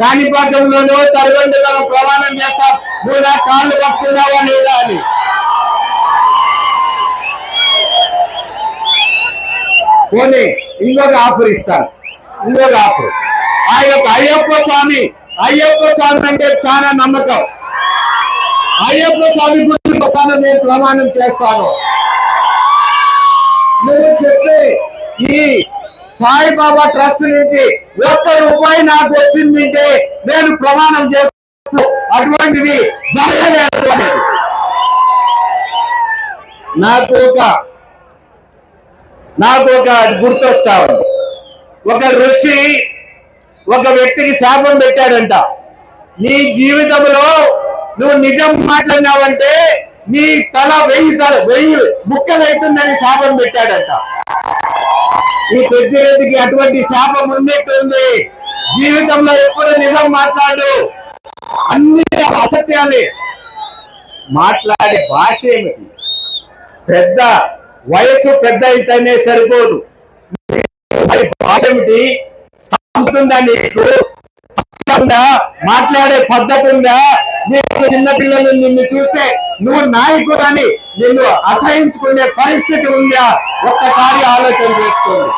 కాణిపాకంలోనూ తరగండులను ప్రమాణం చేస్తాం నువ్వు నా కాళ్ళు పట్టుకున్నావా లేదా అని. పోనీ ఇంకొక ఆఫర్ ఇస్తాను. ఇంకొక ఆఫర్. ఆ యొక్క అయ్యప్ప స్వామి అయ్యప్ప స్వామి అంటే చాలా నమ్మకం. అయ్యప్ప స్వామి గురించి వస్తాను నేను ప్రమాణం చేస్తాను. నేను చెప్పే ఈ సాయిబాబా ట్రస్ట్ నుంచి ఒక్క రూపాయి నాకు వచ్చిందంటే నేను ప్రమాణం చేస్తాను అటువంటిది జరగలేదు నాకు ఒక నాకు ఒక గుర్తొస్తా ఉంది. ఒక ఋషి ఒక వ్యక్తికి శాపం పెట్టాడంట. నీ జీవితంలో నువ్వు నిజం మాట్లాడినావంటే నీ తల వెయ్యి తల వెయ్యి ముక్కలైతుందని శాపం పెట్టాడంట. ఈ పెద్దిరెడ్డికి అటువంటి శాపం ఉన్నట్టుంది జీవితంలో ఎప్పుడు నిజం మాట్లాడు. అన్ని అసత్యాలే. మాట్లాడే భాష ఏమిటి? పెద్ద వయసు పెద్ద అయితేనే సరిపోదు. భాష ఏమిటి? సంస్థ ఉందా నీకు? మాట్లాడే పద్ధతి ఉందా? నీకు చిన్నపిల్లలు నిన్ను చూస్తే నువ్వు నాయకుడు అని నిన్ను అసహించుకునే పరిస్థితి ఉందా? ఒక్కసారి ఆలోచన చేసుకోండి.